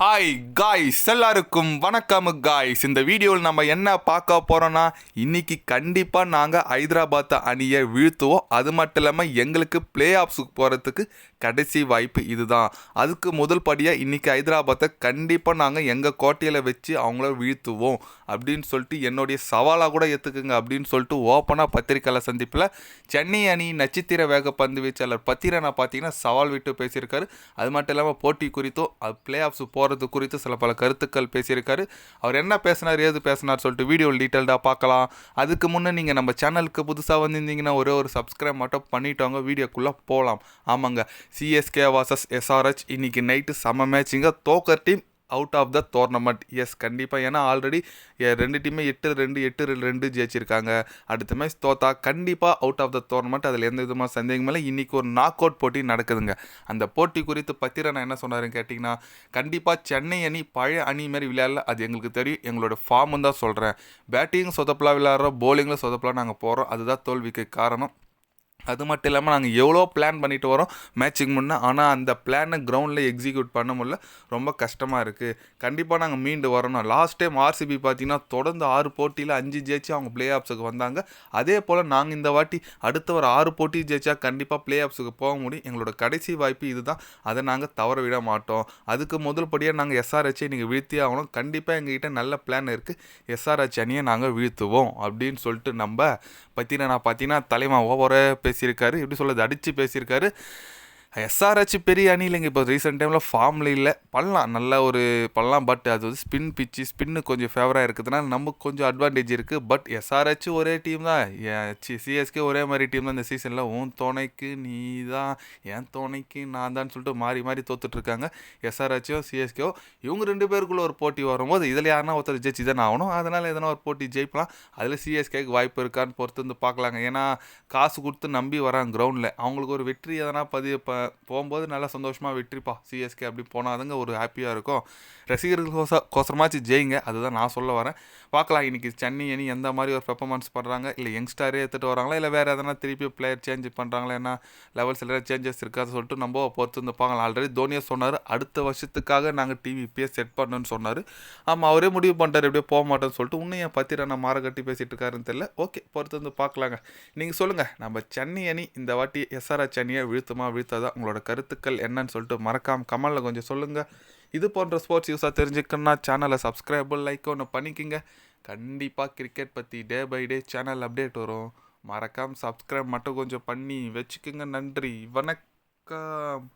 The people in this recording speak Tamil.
ஹாய் காய்ஸ் எல்லாருக்கும் வணக்கம் காய்ஸ் இந்த வீடியோவில் நம்ம என்ன பார்க்க போகிறோன்னா இன்னைக்கு கண்டிப்பாக நாங்கள் ஹைதராபாத் அணியை வீழ்த்துவோம். அது மட்டும் இல்லாமல் எங்களுக்கு பிளே ஆஃப்ஸுக்கு போகிறதுக்கு கடைசி வாய்ப்பு இதுதான். அதுக்கு முதல் படியாக இன்றைக்கி ஹைதராபாத்தை கண்டிப்பாக நாங்கள் எங்கள் கோட்டையில் வச்சு அவங்கள வீழ்த்துவோம் அப்படின்னு சொல்லிட்டு என்னுடைய சவாலாக கூட ஏற்றுக்குங்க அப்படின்னு சொல்லிட்டு ஓப்பனாக பத்திரிக்கையில் சந்திப்பில் சென்னை அணி நட்சத்திர வேக பந்து வீச்சாளர் பத்திரனா பார்த்தீங்கன்னா சவால் விட்டு பேசியிருக்காரு. அது மட்டும் இல்லாமல் போட்டி குறித்தும் அது பிளே ஆஃப்ஸ் போகிறது குறித்து சில பல கருத்துக்கள் பேசியிருக்காரு. அவர் என்ன பேசினார் ஏது பேசினார் சொல்லிட்டு வீடியோவில் டீட்டெயில்டாக பார்க்கலாம். அதுக்கு முன்னே நீங்கள் நம்ம சேனலுக்கு புதுசாக வந்திருந்தீங்கன்னா ஒரே ஒரு சப்ஸ்கிரைப் மட்டும் பண்ணிட்டோங்க. வீடியோக்குள்ளே போகலாம் ஆமாங்க. சிஎஸ்கே வாசஸ் எஸ்ஆர்ஹெச் இன்னைக்கு நைட்டு செம மேட்சிங்க தோக்கர் team out of the tournament S கண்டிப்பாக ஏன்னா ஆல்ரெடி ரெண்டு டீமே எட்டு ரெண்டு எட்டு ரெண்டு ஜெயிச்சிருக்காங்க. அடுத்த மேட்ச் தோத்தா கண்டிப்பாக அவுட் ஆஃப் த டோர்னமெண்ட் அதில் எந்த விதமான சந்தேகமும் இல்லை. இன்றைக்கி ஒரு நாக் அவுட் போட்டி நடக்குதுங்க. அந்த போட்டி குறித்து பத்திரன் என்ன சொன்னாருன்னு கேட்டிங்கன்னா கண்டிப்பாக சென்னை அணி பழைய அணி மாதிரி விளையாடல. அது எங்களுக்கு தெரியும். எங்களோட ஃபார்முன்னு தான் சொல்கிறேன் பேட்டிங் சொதப்பலாக விளையாடுறோம். போலிங்கில் சொதப்பலாக நாங்கள் போகிறோம் அதுதான் தோல்விக்கு காரணம். அது மட்டும் இல்லாமல் நாங்கள் எவ்வளோ பிளான் பண்ணிட்டு வரோம் மேட்சிங் முன்னே. ஆனால் அந்த பிளானை கிரவுண்டில் எக்ஸிக்யூட் பண்ண முடியல. ரொம்ப கஷ்டமாக இருக்குது கண்டிப்பாக நாங்கள் மீண்டு வரணும். லாஸ்ட் டைம் ஆர்சிபி பார்த்தீங்கன்னா தொடர்ந்து ஆறு போட்டியில் அஞ்சு ஜெயிச்சு அவங்க ப்ளே ஆஃப்ஸுக்கு வந்தாங்க. அதே போல் நாங்கள் இந்த வாட்டி அடுத்த ஒரு ஆறு போட்டி ஜெயிச்சா கண்டிப்பாக ப்ளே ஆஃப்ஸுக்கு போக முடியும். எங்களோட கடைசி வாய்ப்பு இதுதான். அதை நாங்கள் தவற விட மாட்டோம். அதுக்கு முதல் படியாக நாங்கள் எஸ்ஆர்ஹெச்சை நீங்கள் வீழ்த்தி ஆகணும். கண்டிப்பாக எங்ககிட்ட நல்ல பிளான் இருக்குது எஸ்ஆர்ஹெச் அணியை நாங்கள் வீழ்த்துவோம் அப்படின்னு சொல்லிட்டு நம்ம பற்றின நான் பார்த்தீங்கன்னா தலைமா பேசி பேசியிருக்காரு. எப்படி சொல்கிறது அடித்து பேசியிருக்காரு. எஸ்ஆர்ஹெச் பெரிய அணி இல்லைங்க. இப்போ ரீசெண்ட் டைமில் ஃபார்மில் இல்லை. பண்ணலாம். நல்ல ஒரு பண்ணலாம். பட் அது வந்து ஸ்பின் பிச்சு ஸ்பின்னு கொஞ்சம் ஃபேவராக இருக்குதுன்னா நமக்கு கொஞ்சம் அட்வான்டேஜ் இருக்குது பட் எஸ்ஆர்ஹெச் ஒரே டீம் தான். சிஎஸ்கே ஒரே மாதிரி டீம் தான் இந்த சீசனில் உன் துணைக்கு நீ தான் என் துணைக்கு நான் தான் சொல்லிட்டு மாறி மாறி தோத்துட்ருக்காங்க. எஸ்ஆர்ஹெச்சோ சிஎஸ்கேவும் இவங்க ரெண்டு பேருக்குள்ளே ஒரு போட்டி வரும்போது இதில் யாருன்னா ஒருத்தர் ஜெயிச்சு தானே ஆகணும். அதனால் எதனா ஒரு போட்டி ஜெயிப்பலாம். அதில் சிஎஸ்கேக்கு வாய்ப்பு இருக்கான்னு பொறுத்து வந்து பார்க்கலாங்க. ஏன்னா காசு கொடுத்து நம்பி வராங்க கிரவுண்டில் அவங்களுக்கு ஒரு வெற்றி எதனா பதிவு ப போகும்போது நல்லா சந்தோஷமாக வெற்றிப்பா சிஎஸ்கே அப்படி போனாதுங்க ஒரு ஹாப்பியாக இருக்கும். ரசிகர்கள் கோச கோசரமாச்சு ஜெயிங்க. அதுதான் நான் சொல்ல வரேன். பார்க்கலாம். இன்றைக்கி சென்னை அணி எந்த மாதிரி ஒரு பெர்ஃபார்மன்ஸ் பண்ணுறாங்க இல்லை யங்ஸ்டாரே எடுத்துகிட்டு வராங்களா? இல்லை வேறு எதனா திருப்பி பிளேயர் சேஞ்ச் பண்ணுறாங்களா என்ன லெவல்ஸ் எல்லாம் சேஞ்சஸ் இருக்காது சொல்லிட்டு நம்ம பொறுத்து வந்து பார்க்கலாம். ஆல்ரெடி தோனியை சொன்னார். அடுத்த வருஷத்துக்காக நாங்கள் டிவி இப்பயே செட் பண்ணணும்னு சொன்னார். ஆமாம் அவரே முடிவு பண்ணிட்டார். எப்படியோ போக மாட்டேன்னு சொல்லிட்டு இன்னும் என் பத்திர நான் மாற கட்டி பேசிட்டு இருக்காருன்னு தெரியல. ஓகே பொறுத்து வந்து பார்க்கலாங்க. நீங்கள் சொல்லுங்கள் நம்ம சென்னை அணி இந்த வாட்டி எஸ்ஆர்ஆர் சென்னையை வீழ்த்துமா? வீழ்த்தாதா? உங்களோட கருத்துக்கள் என்னன்னு சொல்லிட்டு மறக்காம கமலில் கொஞ்சம் சொல்லுங்கள் இது போன்ற ஸ்போர்ட்ஸ் யூஸாக தெரிஞ்சுக்கணும்னா சேனலை சப்ஸ்கிரைப் லைக் ஒன்று பண்ணிக்கிங்க. கண்டிப்பாக கிரிக்கெட் பற்றி day by day channel update வரும். மறக்காமல் சப்ஸ்கிரைப் மட்டும் கொஞ்சம் பண்ணி வச்சுக்கோங்க. நன்றி. வணக்கம்.